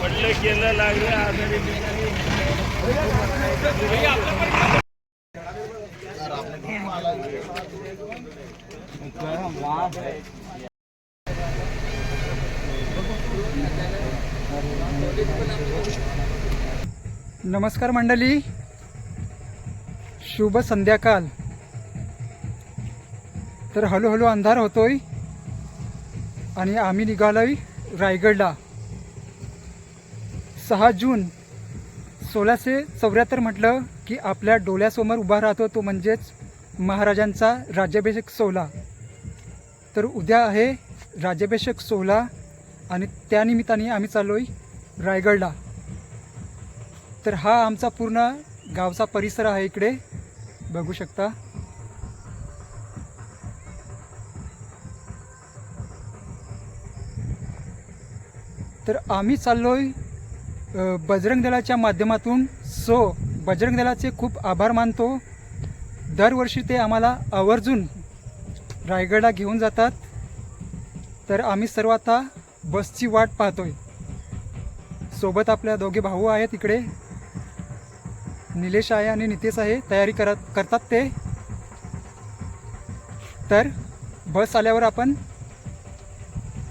पडलं केलं लागलं आजारी नमस्कार मंडळी. शुभ संध्याकाळ तर हळूहळू अंधार होतोय. आणि आम्ही निघालोय रायगडला. सहा जून सोळाशे चौऱ्याहत्तर म्हटलं की आपल्या डोळ्यासमोर उभा राहतो तो म्हणजेच महाराजांचा राज्याभिषेक सोहळा. तर उद्या आहे राज्याभिषेक सोहळा आणि त्यानिमित्ताने आम्ही चाललो आहे रायगडला. तर हा आमचा पूर्ण गावचा परिसर आहे इकडे. बघू शकता. तर आम्ही चाललोय आहे बजरंग दलाच्या माध्यमातून. सो बजरंग दलाचे खूप आभार मानतो. दरवर्षी ते आम्हाला आवर्जून रायगडला घेऊन जातात. तर आम्ही सर्व आता बसची वाट पाहतोय. सोबत आपल्या दोघे भाऊ आहेत इकडे. निलेश आहे आणि नितेश आहे. तयारी करत करतात ते. तर बस आल्यावर आपण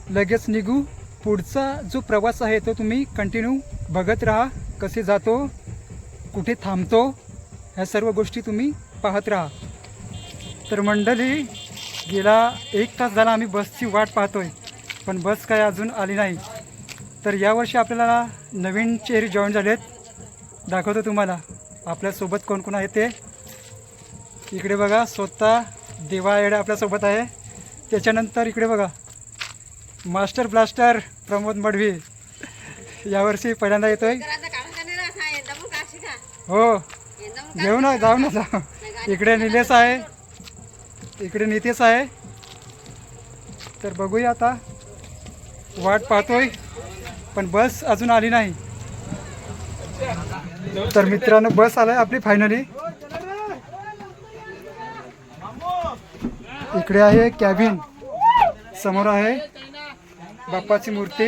लगेच निघू. पुढचा जो प्रवास आहे तो तुम्ही कंटिन्यू बघत राहा कसे जातो कुठे थांबतो ह्या सर्व गोष्टी तुम्ही पाहत राहा. तर मंडळी गेला एक तास झाला आम्ही बसची वाट पाहतोय पण बस काय अजून आली नाही. तर यावर्षी आपल्याला नवीन चेहरे जॉईन झालेत. दाखवतो तुम्हाला आपल्यासोबत कोण कोण आहे ते. इकडे बघा स्वतः देवा येडे आपल्यासोबत आहे. त्याच्यानंतर इकडे बघा. मास्टर ब्लास्टर प्रमोद मडवी यावर्षी पहिल्यांदा येतोय. हो. घेऊ ना जाऊ ना जाऊ. इकडे निलेश आहे. इकडे नितेश आहे. तर बघूया आता. वाट पाहतोय. पण बस अजून आली नाही. तर मित्रांनो बस आलाय आपली फायनली इकडे आहे कॅबिन. समोर आहे. बाप्पाची मूर्ती.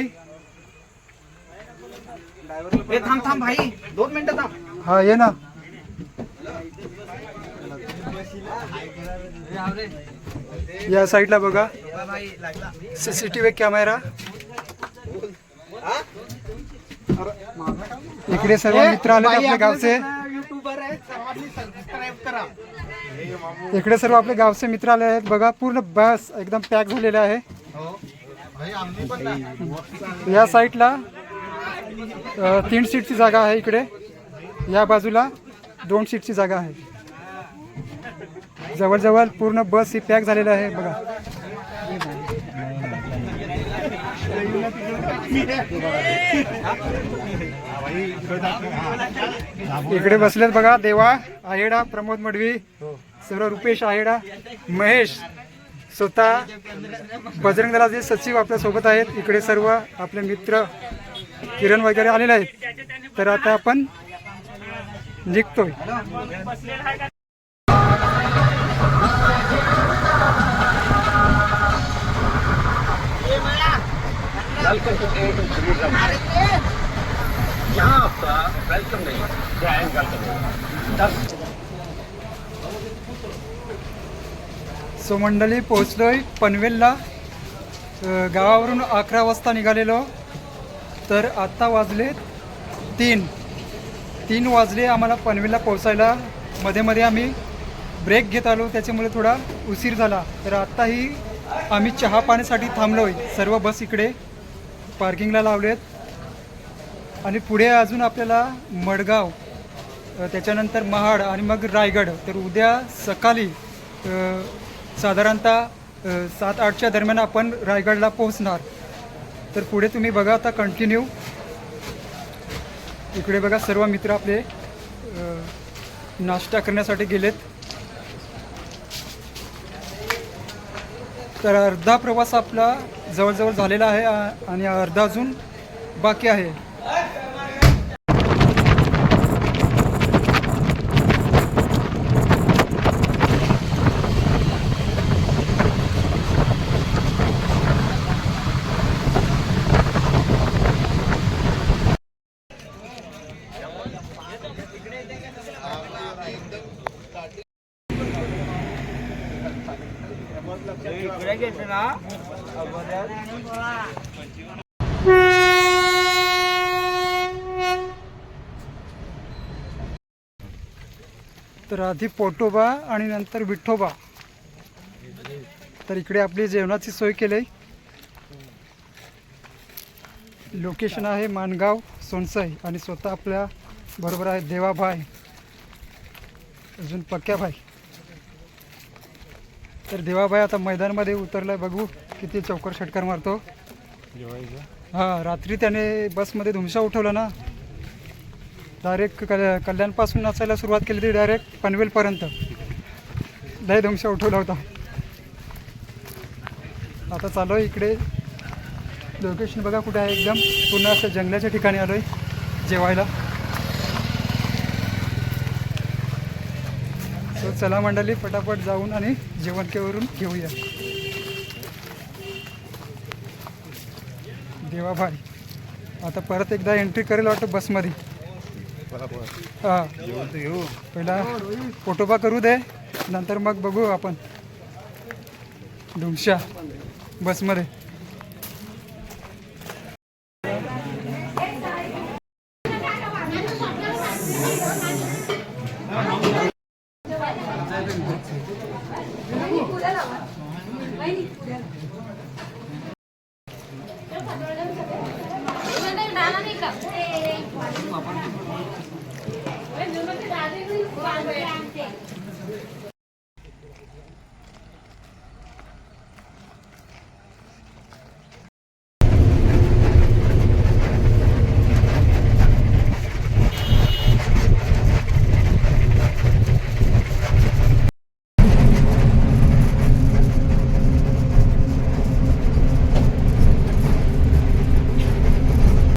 ए थांब थांब भाई. दोन मिनिटं थांब. हा ये ना. या साईडला बघा. CCTV camera. इकडे सर्व मित्र आले आपल्या गावचे. युट्यूबर सर्वांनी सबस्क्राईब करा. इकडे सर्व आपले गावचे मित्र आले आहेत. बघा पूर्ण बस एकदम पॅक झालेला आहे. ना. या साईडला तीन सीटची जागा आहे इकडे. या बाजूला दोन सीटची जागा आहे. जवळजवळ पूर्ण बस ही पॅक झालेली आहे बघा. इकडे बसलेत बघा देवा आहेडा प्रमोद मडवी सर्व रुपेश आहेडा महेश स्वतः बजरंग दलाचे सचिव आपल्यासोबत आहेत. इकडे सर्व आपले मित्र किरण वगैरे आलेले आहेत. तर आता आपण निघतोय. सो मंडळी पोहोचलोय पनवेलला. गावावरून अकरा वाजता निघालेलो. तर आत्ता वाजले तीन. तीन वाजले आम्हाला पनवेलला पोहोचायला. मध्ये मध्ये आम्ही ब्रेक घेत आलो. त्याच्यामुळे थोडा उशीर झाला. तर आत्ताही आम्ही चहा पाण्यासाठी थांबलोय. सर्व बस इकडे पार्किंगला लावलेत. आणि पुढे अजून आपल्याला मडगाव त्याच्यानंतर महाड आणि मग रायगड. तर उद्या सकाळी साधारणतः सात आठच्या दरम्यान आपण रायगडला पोहोचणार. तर पुढे तुम्ही बघा आता कंटिन्यू इकडे बघा सर्व मित्र आपले नाश्ता करण्यासाठी गेलेत. तर अर्धा प्रवास आपला जवळजवळ झालेला आहे आणि अर्धा अजून बाकी आहे. तर आधी पोटोबा आणि नंतर विठोबा. तर इकडे आपली जेवणाची सोय केली. लोकेशन आहे मानगाव सोनसाई आणि स्वतः आपल्या बरोबर आहे देवाभाई. अजून पक्क्याभाई तर देवाभाई आता मैदानामध्ये उतरलाय. बघू किती चौकर षटकार मारतो. हा रात्री त्याने बसमध्ये धुमशा उठवला ना. डायरेक्ट कल कल्याणपासून नाचायला सुरुवात केली ती डायरेक्ट पनवेलपर्यंत. लय धुमशा उठवला होता. आता चालू आहे इकडे. लोकेशन बघा कुठे आहे. एकदम पूर्ण असं जंगलाच्या ठिकाणी आलो आहे जेवायला. सो चला मंडळी पटापट जाऊन आणि जेवण केवरून घेऊया देवाभाई आता परत एकदा एंट्री करेल वाटतं बसमध्ये हा. पहिला फोटोबा करू दे नंतर मग बघू आपण. डुमशा बसमध्ये Của.